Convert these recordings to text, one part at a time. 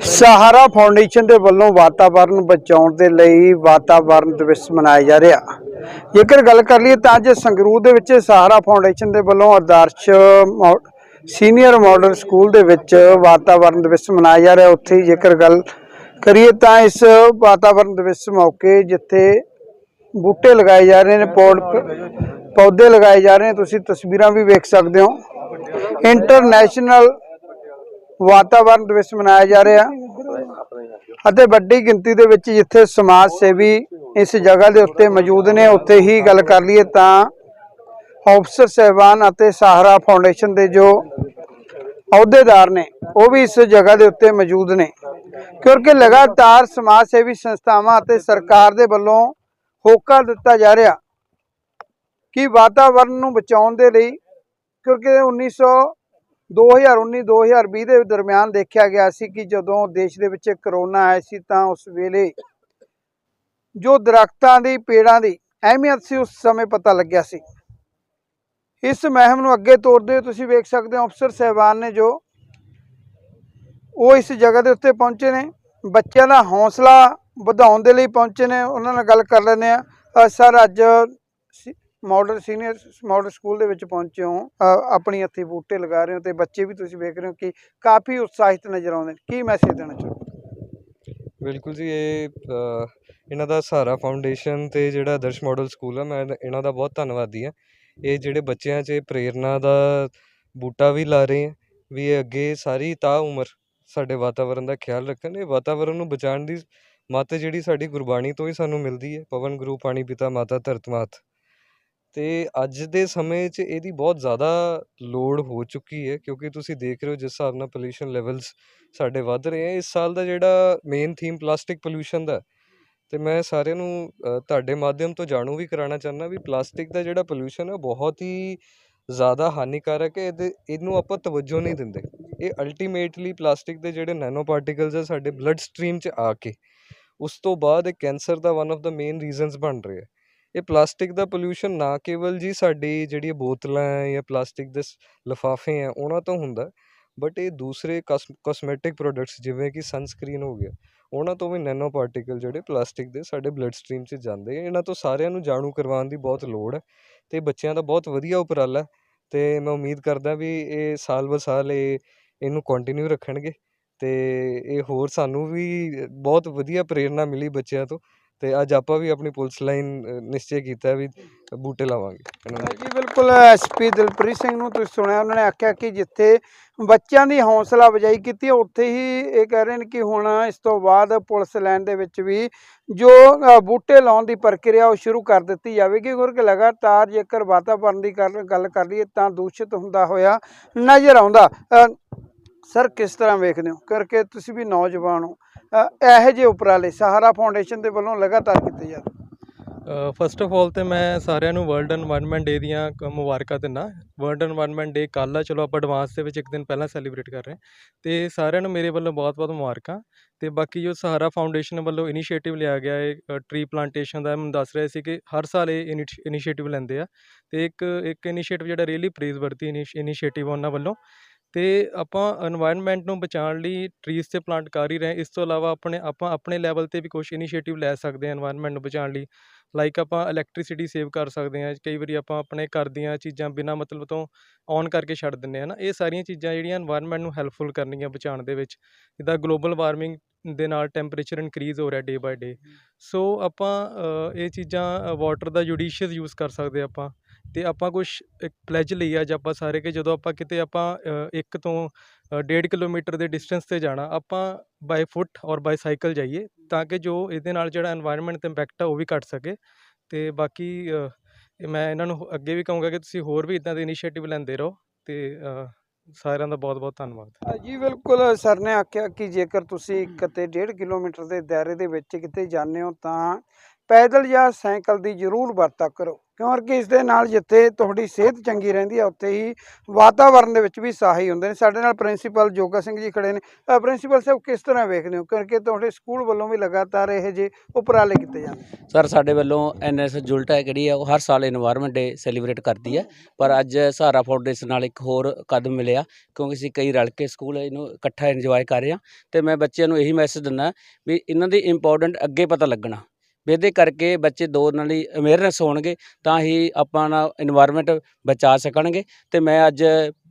ਸਹਾਰਾ ਫਾਊਂਡੇਸ਼ਨ ਦੇ ਵੱਲੋਂ ਵਾਤਾਵਰਣ ਬਚਾਉਣ ਦੇ ਲਈ ਵਾਤਾਵਰਣ ਦਿਵਸ ਮਨਾਇਆ ਜਾ ਰਿਹਾ। ਜੇਕਰ ਗੱਲ ਕਰ ਲਈਏ ਤਾਂ ਅੱਜ ਸੰਗਰੂਰ ਦੇ ਵਿੱਚ ਸਹਾਰਾ ਫਾਊਂਡੇਸ਼ਨ ਦੇ ਵੱਲੋਂ ਆਦਰਸ਼ ਮੋ- ਸੀਨੀਅਰ ਮਾਡਲ ਸਕੂਲ ਦੇ ਵਿੱਚ ਵਾਤਾਵਰਣ ਦਿਵਸ ਮਨਾਇਆ ਜਾ ਰਿਹਾ। ਉੱਥੇ ਜੇਕਰ ਗੱਲ ਕਰੀਏ ਤਾਂ ਇਸ ਵਾਤਾਵਰਣ ਦਿਵਸ ਮੌਕੇ ਜਿੱਥੇ ਬੂਟੇ ਲਗਾਏ ਜਾ ਰਹੇ ਨੇ, ਪੌੜ ਪੌਦੇ ਲਗਾਏ ਜਾ ਰਹੇ ਨੇ, ਤੁਸੀਂ ਤਸਵੀਰਾਂ ਵੀ ਵੇਖ ਸਕਦੇ ਹੋ। ਇੰਟਰਨੈਸ਼ਨਲ ਵਾਤਾਵਰਣ ਦਿਵਸ ਮਨਾਇਆ ਜਾ ਰਿਹਾ। ਅਤੇ ਵੱਡੀ ਗਿਣਤੀ ਦੇ ਵਿੱਚ ਜਿੱਥੇ ਸਮਾਜ ਸੇਵੀ ਇਸ ਜਗ੍ਹਾ ਦੇ ਉੱਤੇ ਮੌਜੂਦ ਨੇ, ਉੱਥੇ ਹੀ ਗੱਲ ਕਰ ਲਈਏ ਤਾਂ ਅਫਸਰ ਸਹਿਬਾਨ ਅਤੇ ਸਹਾਰਾ ਫਾਊਂਡੇਸ਼ਨ ਦੇ ਜੋ ਅਹੁਦੇਦਾਰ ਨੇ, ਉਹ ਵੀ ਇਸ ਜਗ੍ਹਾ ਦੇ ਉੱਤੇ ਮੌਜੂਦ ਨੇ। ਕਿਉਂਕਿ ਲਗਾਤਾਰ ਸਮਾਜ ਸੇਵੀ ਸੰਸਥਾਵਾਂ ਅਤੇ ਸਰਕਾਰ ਦੇ ਵੱਲੋਂ ਹੋਕਾ ਦਿੱਤਾ ਜਾ ਰਿਹਾ ਕਿ ਵਾਤਾਵਰਣ ਨੂੰ ਬਚਾਉਣ ਦੇ ਲਈ, ਕਿਉਂਕਿ 1900 2019-2020 ਦੇ ਦਰਮਿਆਨ ਦੇਖਿਆ ਗਿਆ ਸੀ ਕਿ ਜਦੋਂ ਦੇਸ਼ ਦੇ ਵਿੱਚ ਕਰੋਨਾ ਆਇਆ ਸੀ ਤਾਂ ਉਸ ਵੇਲੇ ਜੋ ਦਰਖਤਾਂ ਦੀ, ਪੇੜਾਂ ਦੀ ਅਹਿਮੀਅਤ ਸੀ, ਉਸ ਸਮੇਂ ਪਤਾ ਲੱਗਿਆ ਸੀ। ਇਸ ਮਹਿਮ ਨੂੰ ਅੱਗੇ ਤੋਰਦੇ ਹੋਏ ਤੁਸੀਂ ਵੇਖ ਸਕਦੇ ਹੋ ਅਫਸਰ ਸਹਿਬਾਨ ਨੇ ਜੋ ਉਹ ਇਸ ਜਗ੍ਹਾ ਦੇ ਉੱਤੇ ਪਹੁੰਚੇ ਨੇ। ਬੱਚਿਆਂ ਦਾ ਹੌਸਲਾ ਵਧਾਉਣ ਦੇ ਲਈ ਪਹੁੰਚੇ ਨੇ। ਉਹਨਾਂ ਨਾਲ ਗੱਲ ਕਰ ਲੈਂਦੇ ਆ ਸਰ, ਅੱਜ ਮਾਡਲ ਸੀਨੀਅਰ ਮਾਡਲ ਸਕੂਲ ਦੇ ਵਿੱਚ ਪਹੁੰਚੇ ਹੋ ਆਪਣੀ ਹੱਥੀ ਬੂਟੇ ਲਗਾ ਰਹੇ ਹੋ ਤੇ ਬੱਚੇ ਵੀ ਤੁਸੀਂ ਵੇਖ ਰਹੇ ਹੋ ਕਿ ਕਾਫੀ ਉਤਸ਼ਾਹਿਤ ਨਜ਼ਰ ਆਉਂਦੇ ਨੇ। ਕੀ ਮੈਸੇਜ ਦੇਣਾ ਚਾਹੋ ਬਿਲਕੁਲ ਜੀ, ਇਹ ਇਹਨਾਂ ਦਾ ਸਹਾਰਾ ਫਾਊਂਡੇਸ਼ਨ ਤੇ ਜਿਹੜਾ ਆਦਰਸ਼ ਮਾਡਲ ਸਕੂਲ ਆ, ਮੈਂ ਇਹਨਾਂ ਦਾ ਬਹੁਤ ਧੰਨਵਾਦੀ ਹਾਂ। ਇਹ ਜਿਹੜੇ ਬੱਚਿਆਂ 'ਚ ਇਹ ਪ੍ਰੇਰਨਾ ਦਾ ਬੂਟਾ ਵੀ ਲਾ ਰਹੇ ਆ, ਵੀ ਇਹ ਅੱਗੇ ਸਾਰੀ ਤਾ ਉਮਰ ਸਾਡੇ ਵਾਤਾਵਰਣ ਦਾ ਖਿਆਲ ਰੱਖਣ, ਇਹ ਵਾਤਾਵਰਣ ਨੂੰ ਬਚਾਉਣ ਦੀ ਮੱਤ ਜਿਹੜੀ ਸਾਡੀ ਗੁਰਬਾਣੀ ਤੋਂ ਹੀ ਸਾਨੂੰ ਮਿਲਦੀ ਹੈ। ਪਵਨ ਗੁਰੂ, ਪਾਣੀ ਪਿਤਾ, ਮਾਤਾ, ਧਰਤ, ਮਾਤ। ਅਤੇ ਅੱਜ ਦੇ ਸਮੇਂ 'ਚ ਇਹਦੀ ਬਹੁਤ ਜ਼ਿਆਦਾ ਲੋੜ ਹੋ ਚੁੱਕੀ ਹੈ, ਕਿਉਂਕਿ ਤੁਸੀਂ ਦੇਖ ਰਹੇ ਹੋ ਜਿਸ ਹਿਸਾਬ ਨਾਲ ਪੋਲਿਊਸ਼ਨ ਲੈਵਲਸ ਸਾਡੇ ਵੱਧ ਰਹੇ ਹੈ, ਇਸ ਸਾਲ ਦਾ ਜਿਹੜਾ ਮੇਨ ਥੀਮ ਪਲਾਸਟਿਕ ਪੋਲਿਊਸ਼ਨ ਦਾ ਅਤੇ ਮੈਂ ਸਾਰਿਆਂ ਨੂੰ ਤੁਹਾਡੇ ਮਾਧਿਅਮ ਤੋਂ ਜਾਣੂ ਵੀ ਕਰਾਉਣਾ ਚਾਹੁੰਦਾ ਵੀ ਪਲਾਸਟਿਕ ਦਾ ਜਿਹੜਾ ਪੋਲਿਊਸ਼ਨ ਹੈ ਉਹ ਬਹੁਤ ਹੀ ਜ਼ਿਆਦਾ ਹਾਨੀਕਾਰਕ ਹੈ, ਇਹਦੇ, ਇਹਨੂੰ ਆਪਾਂ ਤਵੱਜੋ ਨਹੀਂ ਦਿੰਦੇ। ਇਹ ਅਲਟੀਮੇਟਲੀ ਪਲਾਸਟਿਕ ਦੇ ਜਿਹੜੇ ਨੈਨੋ ਪਾਰਟੀਕਲਸ ਆ, ਸਾਡੇ ਬਲੱਡ ਸਟਰੀਮ 'ਚ ਆ ਕੇ, ਉਸ ਤੋਂ ਬਾਅਦ ਇਹ cancer the one of the main reasons ਬਣ ਰਿਹਾ ਇਹ ਪਲਾਸਟਿਕ ਦਾ ਪੋਲੂਸ਼ਨ ਨਾ ਕੇਵਲ ਜੀ ਸਾਡੀ ਜਿਹੜੀ ਬੋਤਲਾਂ ਹੈ ਜਾਂ ਪਲਾਸਟਿਕ ਦੇ ਲਿਫਾਫੇ ਆ ਉਹਨਾਂ ਤੋਂ ਹੁੰਦਾ, ਬਟ ਇਹ ਦੂਸਰੇ ਕਾਸਮੈਟਿਕ ਪ੍ਰੋਡਕਟਸ ਜਿਵੇਂ ਕਿ ਸਨਸਕ੍ਰੀਨ ਹੋ ਗਿਆ, ਉਹਨਾਂ ਤੋਂ ਵੀ ਨੈਨੋ ਪਾਰਟੀਕਲ ਜਿਹੜੇ ਪਲਾਸਟਿਕ ਦੇ ਸਾਡੇ ਬਲੱਡ ਸਟਰੀਮ 'ਚ ਜਾਂਦੇ ਆ, ਇਹਨਾਂ ਤੋਂ ਸਾਰਿਆਂ ਨੂੰ ਜਾਣੂ ਕਰਵਾਉਣ ਦੀ ਬਹੁਤ ਲੋੜ ਹੈ ਤੇ ਬੱਚਿਆਂ ਦਾ ਬਹੁਤ ਵਧੀਆ ਉਪਰਾਲਾ ਹੈ ਤੇ ਮੈਂ ਉਮੀਦ ਕਰਦਾ ਵੀ ਇਹ ਸਾਲ ਬ ਸਾਲ ਇਹ, ਇਹਨੂੰ ਕੰਟੀਨਿਊ ਰੱਖਣਗੇ ਤੇ ਇਹ ਹੋਰ ਸਾਨੂੰ ਵੀ ਬਹੁਤ ਵਧੀਆ ਪ੍ਰੇਰਣਾ ਮਿਲੀ ਬੱਚਿਆਂ ਤੋਂ ਤੇ ਅੱਜ ਆਪਾਂ ਵੀ ਆਪਣੀ ਪੁਲਿਸ ਲਾਈਨ ਨਿਸ਼ਚੈ ਕੀਤਾ ਵੀ ਬੂਟੇ ਲਾਵਾਂਗੇ। ਜੀ ਬਿਲਕੁਲ ਐਸਪੀ ਦਿਲਪ੍ਰੀਤ ਸਿੰਘ ਨੂੰ ਤੁਸੀਂ ਸੁਣਿਆ, ਉਹਨਾਂ ਨੇ ਆਖਿਆ ਕਿ ਜਿੱਥੇ ਬੱਚਿਆਂ ਦੀ ਹੌਸਲਾ ਅਫਜ਼ਾਈ ਕੀਤੀ ਉੱਥੇ ਹੀ ਇਹ ਕਹਿ ਰਹੇ ਨੇ ਕਿ ਹੁਣ ਇਸ ਤੋਂ ਬਾਅਦ ਪੁਲਿਸ ਲਾਈਨ ਦੇ ਵਿੱਚ ਵੀ ਜੋ ਬੂਟੇ ਲਾਉਣ ਦੀ ਪ੍ਰਕਿਰਿਆ ਉਹ ਸ਼ੁਰੂ ਕਰ ਦਿੱਤੀ ਜਾਵੇਗੀ, ਕਿਉਂਕਿ ਲਗਾਤਾਰ ਜੇਕਰ ਵਾਤਾਵਰਣ ਦੀ ਕਰ- ਗੱਲ ਕਰ ਲਈਏ ਤਾਂ ਦੂਸ਼ਿਤ ਹੁੰਦਾ ਹੋਇਆ ਨਜ਼ਰ ਆਉਂਦਾ। ਸਰ, ਕਿਸ ਤਰ੍ਹਾਂ ਵੇਖਦੇ ਹੋ? ਕਰਕੇ ਤੁਸੀਂ ਵੀ ਨੌਜਵਾਨ ਹੋ। ਇਹੋ ਜਿਹੇ ਉਪਰਾਲੇ ਸਹਾਰਾ ਫਾਊਂਡੇਸ਼ਨ ਦੇ ਵੱਲੋਂ ਲਗਾਤਾਰ ਕੀਤੇ ਜਾ ਰਹੇ। ਫਸਟ ਆਫ ਆਲ ਤੇ ਮੈਂ ਸਾਰਿਆਂ ਨੂੰ ਵਰਲਡ এনवायरमेंट ਡੇ ਦੀਆਂ ਮੁਬਾਰਕਾਂ ਦਿੰਦਾ। ਵਰਲਡ এনवायरमेंट ਡੇ ਕੱਲ੍ਹ ਆ, ਚਲੋ ਆਪਾਂ ਐਡਵਾਂਸ ਦੇ ਵਿੱਚ ਇੱਕ ਦਿਨ ਪਹਿਲਾਂ ਸੈਲੀਬ੍ਰੇਟ ਕਰ ਰਹੇ ਹਾਂ। ਤੇ ਸਾਰਿਆਂ ਨੂੰ ਮੇਰੇ ਵੱਲੋਂ ਬਹੁਤ-ਬਹੁਤ ਮੁਬਾਰਕਾਂ। ਤੇ ਬਾਕੀ ਜੋ ਸਹਾਰਾ ਫਾਊਂਡੇਸ਼ਨ ਵੱਲੋਂ ਇਨੀਸ਼ੀਏਟਿਵ ਲਿਆ ਗਿਆ ਹੈ ਟ੍ਰੀ ਪਲਾਂਟੇਸ਼ਨ ਦਾ, ਮੈਨੂੰ ਦੱਸ ਰਿਹਾ ਸੀ ਕਿ ਹਰ ਸਾਲ ਇਹ ਇਨੀਸ਼ੀਏਟਿਵ ਲੈਂਦੇ ਆ। ਤੇ ਇੱਕ ਇੱਕ ਇਨੀਸ਼ੀਏਟਿਵ ਜਿਹੜਾ ਰੀਅਲੀ ਪ੍ਰੇਜ਼ਵਰਦੀ ਇਨੀਸ਼ੀਏਟਿਵ ਉਹਨਾਂ ਵੱਲੋਂ। ਅਤੇ ਆਪਾਂ ਇਨਵਾਇਰਮੈਂਟ ਨੂੰ ਬਚਾਉਣ ਲਈ ਟਰੀਜ਼ 'ਤੇ ਪਲਾਂਟ ਕਰ ਹੀ ਰਹੇ ਇਸ ਤੋਂ ਇਲਾਵਾ ਆਪਣੇ ਆਪਾਂ ਆਪਣੇ ਲੈਵਲ 'ਤੇ ਵੀ ਕੁਛ ਇਨੀਸ਼ੀਏਟਿਵ ਲੈ ਸਕਦੇ ਹਾਂ ਇਨਵਾਇਰਮੈਂਟ ਨੂੰ ਬਚਾਉਣ ਲਈ। ਲਾਈਕ ਆਪਾਂ ਇਲੈਕਟ੍ਰੀਸਿਟੀ ਸੇਵ ਕਰ ਸਕਦੇ ਹਾਂ। ਕਈ ਵਾਰੀ ਆਪਾਂ ਆਪਣੇ ਘਰ ਦੀਆਂ ਚੀਜ਼ਾਂ ਬਿਨਾਂ ਮਤਲਬ ਤੋਂ ਔਨ ਕਰਕੇ ਛੱਡ ਦਿੰਦੇ ਹਾਂ ਨਾ। ਇਹ ਸਾਰੀਆਂ ਚੀਜ਼ਾਂ ਜਿਹੜੀਆਂ ਇਨਵਾਇਰਮੈਂਟ ਨੂੰ ਹੈਲਪਫੁਲ ਕਰਨਗੀਆਂ ਬਚਾਉਣ ਦੇ ਵਿੱਚ। ਜਿੱਦਾਂ ਗਲੋਬਲ ਵਾਰਮਿੰਗ ਦੇ ਨਾਲ ਟੈਂਪਰੇਚਰ ਇਨਕਰੀਜ਼ ਹੋ ਰਿਹਾ ਡੇ ਬਾਏ ਡੇ ਸੋ ਆਪਾਂ ਇਹ ਚੀਜ਼ਾਂ ਵਾਟਰ ਦਾ ਜੁਡੀਸ਼ੀਅਸ ਯੂਜ਼ ਕਰ ਸਕਦੇ ਆਪਾਂ। ਅਤੇ ਆਪਾਂ ਕੁਛ ਇੱਕ ਪਲੈਜ ਆ ਜੇ ਆਪਾਂ ਸਾਰੇ ਕਿ ਜਦੋਂ ਆਪਾਂ ਕਿਤੇ ਆਪਾਂ ਇੱਕ ਤੋਂ ਡੇਢ ਕਿਲੋਮੀਟਰ ਦੇ ਡਿਸਟੈਂਸ 'ਤੇ ਜਾਣਾ, ਆਪਾਂ ਬਾਏ ਫੁੱਟ ਔਰ ਬਾਏ ਸਾਈਕਲ ਜਾਈਏ ਤਾਂ ਕਿ ਜੋ ਇਹਦੇ ਨਾਲ ਜਿਹੜਾ ਇਨਵਾਇਰਨਮੈਂਟ 'ਤੇ ਇੰਪੈਕਟ ਆ ਉਹ ਵੀ ਘੱਟ ਸਕੇ। ਅਤੇ ਬਾਕੀ ਮੈਂ ਇਹਨਾਂ ਨੂੰ ਅੱਗੇ ਵੀ ਕਹੂੰਗਾ ਕਿ ਤੁਸੀਂ ਹੋਰ ਵੀ ਇਦਾਂ ਦੇ ਇਨੀਸ਼ੀਏਟਿਵ ਲੈਂਦੇ ਰਹੋ ਅਤੇ ਸਾਰਿਆਂ ਦਾ ਬਹੁਤ-ਬਹੁਤ ਧੰਨਵਾਦ। ਜੀ, ਬਿਲਕੁਲ ਸਰ ਨੇ ਆਖਿਆ ਕਿ ਜੇਕਰ ਤੁਸੀਂ ਕਿਤੇ 1.5 ਕਿਲੋਮੀਟਰ ਦੇ ਦਾਇਰੇ ਦੇ ਵਿੱਚ ਕਿਤੇ ਜਾਂਦੇ ਹੋ ਤਾਂ ਪੈਦਲ ਜਾਂ ਸਾਈਕਲ ਦੀ ਜ਼ਰੂਰ ਵਰਤਾ ਕਰੋ, ਕਿਉਂਕਿ ਇਸ ਦੇ ਨਾਲ ਜਿੱਥੇ ਤੁਹਾਡੀ ਸਿਹਤ ਚੰਗੀ ਰਹਿੰਦੀ ਹੈ ਉੱਥੇ ਹੀ ਵਾਤਾਵਰਣ ਦੇ ਵਿੱਚ ਵੀ ਸਹਾਈ ਹੁੰਦੇ ਨੇ। ਸਾਡੇ ਨਾਲ ਪ੍ਰਿੰਸੀਪਲ ਜੋਗਾ ਸਿੰਘ ਜੀ ਖੜੇ ਨੇ। ਪ੍ਰਿੰਸੀਪਲ ਸਾਹਿਬ, ਕਿਸ ਤਰ੍ਹਾਂ ਵੇਖਦੇ ਹੋ? ਕਿਉਂਕਿ ਤੁਹਾਡੇ ਸਕੂਲ ਵੱਲੋਂ ਵੀ ਲਗਾਤਾਰ ਇਹ ਜੇ ਉਪਰਾਲੇ ਕੀਤੇ ਜਾਂਦੇ ਸਰ, ਸਾਡੇ ਵੱਲੋਂ ਐਨਐਸ ਜੁਲਟਾ ਹੈ ਜਿਹੜੀ ਆ, ਉਹ ਹਰ ਸਾਲ এনवायरमेंट ਡੇ ਸੈਲੀਬ੍ਰੇਟ ਕਰਦੀ ਹੈ। ਪਰ ਅੱਜ ਸਹਾਰਾ ਫਾਊਂਡੇਸ਼ਨ ਨਾਲ ਇੱਕ ਹੋਰ ਕਦਮ ਮਿਲਿਆ, ਕਿਉਂਕਿ ਅਸੀਂ ਕਈ ਰਲ ਕੇ ਸਕੂਲ ਇਹਨੂੰ ਇਕੱਠਾ ਇੰਜੋਏ ਕਰ ਰਹੇ ਹਾਂ। ਤੇ ਮੈਂ ਬੱਚਿਆਂ ਨੂੰ ਇਹੀ ਮੈਸੇਜ ਦਿੰਦਾ ਵੀ ਇਹਨਾਂ ਦੀ ਇੰਪੋਰਟੈਂਟ ਅੱਗੇ ਪਤਾ ਲੱਗਣਾ। ਇਹਦੇ ਕਰਕੇ ਬੱਚੇ ਦੋ ਨਾਲ ਹੀ ਅਵੇਅਰਨੈਸ ਹੋਣਗੇ, ਤਾਂ ਹੀ ਆਪਾਂ ਨਾ এনवायरमेंट ਬਚਾ ਸਕਣਗੇ। ਤੇ ਮੈਂ ਅੱਜ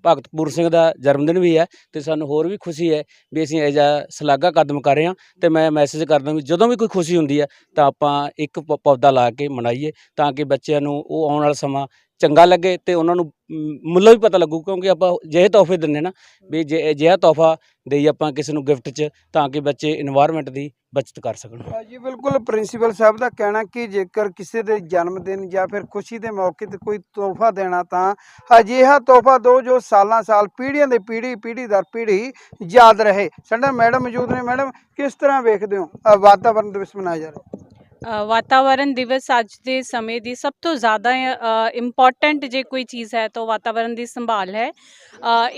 ਭਗਤਪੂਰ ਸਿੰਘ ਦਾ ਜਨਮ ਦਿਨ ਵੀ ਹੈ ਤੇ ਸਾਨੂੰ ਹੋਰ ਵੀ ਖੁਸ਼ੀ ਹੈ ਵੀ ਅਸੀਂ ਇਹ ਜਿਹਾ ਸਲਾਗਾ ਕਦਮ ਕਰ ਰਹੇ ਹਾਂ ਤੇ ਮੈਂ ਮੈਸੇਜ ਕਰਦਾ ਵੀ ਜਦੋਂ ਵੀ ਕੋਈ ਖੁਸ਼ੀ ਹੁੰਦੀ ਹੈ ਤਾਂ ਆਪਾਂ ਇੱਕ ਪੌਦਾ ਲਾ ਕੇ ਮਨਾਈਏ ਤਾਂ ਕਿ ਬੱਚਿਆਂ ਨੂੰ ਉਹ ਆਉਣ ਵਾਲਾ ਸਮਾਂ ਚੰਗਾ ਲੱਗੇ ਤੇ ਉਹਨਾਂ ਨੂੰ ਮੁੱਲ ਵੀ ਪਤਾ ਲੱਗੂ, ਕਿਉਂਕਿ ਆਪਾਂ ਜੇ ਤੋਹਫੇ ਦਿੰਨੇ ਨਾ, ਵੀ ਜੇ, ਜਿਹਾ ਤੋਹਫਾ ਦੇਈ ਆਪਾਂ ਕਿਸੇ ਨੂੰ ਗਿਫਟ 'ਚ, ਤਾਂ ਕਿ ਬੱਚੇ এনवायरमेंट ਦੀ ਬਚਤ ਕਰ ਸਕਣ। ਜੀ ਬਿਲਕੁਲ ਪ੍ਰਿੰਸੀਪਲ ਸਾਹਿਬ ਦਾ ਕਹਿਣਾ ਕਿ ਜੇਕਰ ਕਿਸੇ ਦੇ ਜਨਮ ਦਿਨ ਜਾਂ ਫਿਰ ਖੁਸ਼ੀ ਦੇ ਮੌਕੇ ਤੇ ਕੋਈ ਤੋਹਫਾ ਦੇਣਾ, ਤਾਂ ਅਜਿਹਾ ਤੋਹਫਾ ਦੋ ਜੋ ਸਾਲਾਂ ਸਾਲ ਪੀੜ੍ਹੀਆਂ ਦੇ ਪੀੜ੍ਹੀ ਪੀੜ੍ਹੀ ਦਰ ਪੀੜ੍ਹੀ ਯਾਦ ਰਹੇ। ਸਾਡਾ ਮੈਡਮ ਮੌਜੂਦ ਨੇ। ਮੈਡਮ, ਕਿਸ ਤਰ੍ਹਾਂ ਵੇਖਦੇ ਹੋ? ਵਾਤਾਵਰਣ ਦਿਵਸ ਮਨਾਇਆ ਜਾ ਰਿਹਾ। ਵਾਤਾਵਰਣ ਦਿਵਸ ਅੱਜ ਦੇ ਸਮੇਂ ਦੀ ਸਭ ਤੋਂ ਜ਼ਿਆਦਾ ਇੰਪੋਰਟੈਂਟ ਜੇ ਕੋਈ ਚੀਜ਼ ਹੈ ਤਾਂ ਉਹ ਵਾਤਾਵਰਣ ਦੀ ਸੰਭਾਲ ਹੈ।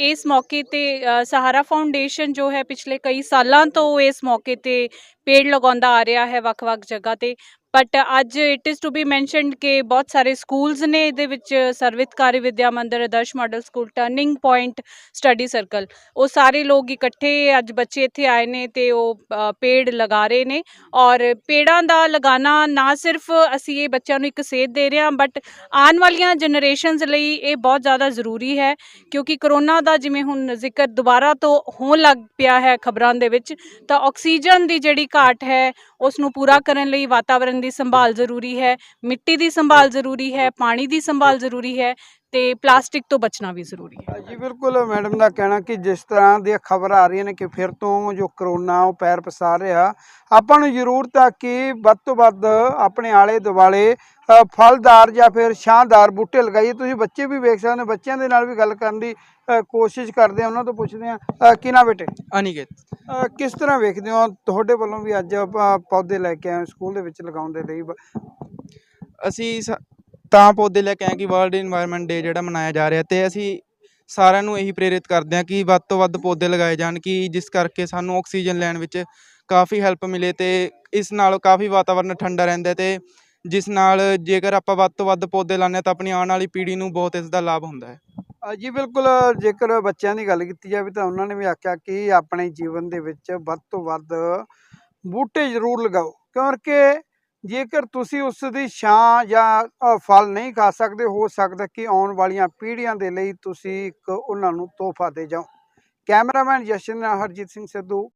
ਇਸ ਮੌਕੇ ਤੇ ਸਹਾਰਾ ਫਾਊਂਡੇਸ਼ਨ ਜੋ ਹੈ ਪਿਛਲੇ ਕਈ ਸਾਲਾਂ ਤੋਂ ਇਸ ਮੌਕੇ ਤੇ ਪੇੜ ਲਗਾਉਂਦਾ ਆ ਰਿਹਾ ਹੈ ਵੱਖ-ਵੱਖ ਜਗ੍ਹਾ ਤੇ। ਬਟ uh, ਅੱਜ it is to be mentioned ਕਿ ਬਹੁਤ ਸਾਰੇ ਸਕੂਲਸ ਨੇ ਇਹਦੇ ਵਿੱਚ Sarvhitkari Vidya Mandir, Adarsh model school turning point study circle ਉਹ ਸਾਰੇ ਲੋਕ ਇਕੱਠੇ ਅੱਜ ਬੱਚੇ ਇੱਥੇ ਆਏ ਨੇ ਤੇ ਉਹ ਪੇੜ ਲਗਾ ਰਹੇ ਨੇ। ਔਰ ਪੇੜਾਂ ਦਾ ਲਗਾਉਣਾ ਨਾ ਸਿਰਫ ਅਸੀਂ ਇਹ ਬੱਚਿਆਂ ਨੂੰ ਇੱਕ ਸੇਧ ਦੇ ਰਹੇ ਹਾਂ ਬਟ ਆਉਣ ਵਾਲੀਆਂ ਜਨਰੇਸ਼ਨਸ ਲਈ ਇਹ ਬਹੁਤ ਜ਼ਿਆਦਾ ਜ਼ਰੂਰੀ ਹੈ। ਕਿਉਂਕਿ ਕਰੋਨਾ ਦਾ ਜਿਵੇਂ ਹੁਣ ਜ਼ਿਕਰ ਦੁਬਾਰਾ ਤੋਂ ਹੋਣ ਲੱਗ ਪਿਆ ਹੈ ਖਬਰਾਂ ਦੇ ਵਿੱਚ, ਤਾਂ ਆਕਸੀਜਨ ਦੀ ਜਿਹੜੀ ਘਾਟ ਹੈ ਉਸ ਨੂੰ ਪੂਰਾ ਕਰਨ ਲਈ ਵਾਤਾਵਰਣ ਦੀ ਸੰਭਾਲ ਜ਼ਰੂਰੀ ਹੈ ਮਿੱਟੀ ਦੀ ਸੰਭਾਲ ਜ਼ਰੂਰੀ ਹੈ ਪਾਣੀ ਦੀ ਸੰਭਾਲ ਜ਼ਰੂਰੀ ਹੈ। ਤੇ ਪਲਾਸਟਿਕ ਤੋਂ ਬਚਣਾ ਵੀ ਜ਼ਰੂਰੀ ਹੈ। ਜੀ ਬਿਲਕੁਲ ਮੈਡਮ ਦਾ ਕਹਿਣਾ ਕਿ ਜਿਸ ਤਰ੍ਹਾਂ ਦੀਆਂ ਖਬਰਾਂ ਆ ਰਹੀਆਂ ਨੇ ਕਿ ਫਿਰ ਤੋਂ ਜੋ ਕਰੋਨਾ ਉਹ ਪੈਰ ਪਸਾਰ ਰਿਹਾ ਆਪਾਂ ਨੂੰ ਜ਼ਰੂਰਤ ਆ ਕਿ ਵੱਧ ਤੋਂ ਵੱਧ ਆਪਣੇ ਆਲੇ ਦੁਆਲੇ ਫਲਦਾਰ ਜਾਂ ਫਿਰ ਛਾਂਦਾਰ ਬੂਟੇ ਲਗਾਈਏ। ਤੁਸੀਂ ਬੱਚੇ ਵੀ ਵੇਖ ਸਕਦੇ ਹੋ ਬੱਚਿਆਂ ਦੇ ਨਾਲ ਵੀ ਗੱਲ ਕਰਨ ਦੀ ਕੋਸ਼ਿਸ਼ ਕਰਦੇ ਆ ਉਹਨਾਂ ਤੋਂ ਪੁੱਛਦੇ ਆ ਅ, ਕੀ ਨਾ ਬੇਟੇ? ਅਨਿਕੇਤ। ਕਿਸ ਤਰ੍ਹਾਂ ਵੇਖਦੇ ਹੋ ਤੁਹਾਡੇ ਵੱਲੋਂ ਵੀ ਅੱਜ ਆਪਾਂ ਪੌਦੇ ਲੈ ਕੇ ਆਏ ਸਕੂਲ ਦੇ ਵਿੱਚ ਲਗਾਉਣ ਦੇ ਲਈ? ਅਸੀਂ ਤਾਂ ਪੌਦੇ ਲੈ ਕੇ ਆਏ ਕਿ ਵਰਲਡ এনवायरमेंट ਡੇ ਜਿਹੜਾ ਮਨਾਇਆ ਜਾ ਰਿਹਾ ਤੇ ਅਸੀਂ ਸਾਰਿਆਂ ਨੂੰ ਇਹੀ ਪ੍ਰੇਰਿਤ ਕਰਦੇ ਹਾਂ ਕਿ ਵੱਧ ਤੋਂ ਵੱਧ ਪੌਦੇ ਲਗਾਏ ਜਾਣ ਕਿ ਜਿਸ ਕਰਕੇ ਸਾਨੂੰ ਆਕਸੀਜਨ ਲੈਣ ਵਿੱਚ ਕਾਫੀ ਹੈਲਪ ਮਿਲੇ ਤੇ ਇਸ ਨਾਲ ਕਾਫੀ ਵਾਤਾਵਰਨ ਠੰਡਾ ਰਹਿੰਦਾ ਤੇ ਜਿਸ ਨਾਲ ਜੇਕਰ ਆਪਾਂ ਵੱਧ ਤੋਂ ਵੱਧ ਪੌਦੇ ਲਾਣੇ ਤਾਂ ਆਪਣੀ ਆਉਣ ਵਾਲੀ ਪੀੜ੍ਹੀ ਨੂੰ ਬਹੁਤ ਇਸ ਦਾ ਲਾਭ ਹੁੰਦਾ ਹੈ। ਜੀ ਬਿਲਕੁਲ, ਜੇਕਰ ਬੱਚਿਆਂ ਦੀ ਗੱਲ ਕੀਤੀ ਜਾਵੇ ਤਾਂ ਉਹਨਾਂ ਨੇ ਵੀ ਆਖਿਆ ਕਿ ਆਪਣੇ ਜੀਵਨ ਦੇ ਵਿੱਚ ਵੱਧ ਤੋਂ ਵੱਧ ਬੂਟੇ ਜ਼ਰੂਰ ਲਗਾਓ ਕਿਉਂਕਿ ਜੇਕਰ ਤੁਸੀਂ ਉਸ ਦੀ ਛਾਂ ਜਾਂ ਫਲ ਨਹੀਂ ਖਾ ਸਕਦੇ, ਹੋ ਸਕਦਾ ਕਿ ਆਉਣ ਵਾਲੀਆਂ ਪੀੜ੍ਹੀਆਂ ਦੇ ਲਈ ਤੁਸੀਂ ਇੱਕ ਉਹਨਾਂ ਨੂੰ ਤੋਹਫਾ ਦੇ ਜਾਓ। ਕੈਮਰਾਮੈਨ ਜਸ਼ਨ ਨਾਲ ਹਰਜੀਤ ਸਿੰਘ ਸਿੱਧੂ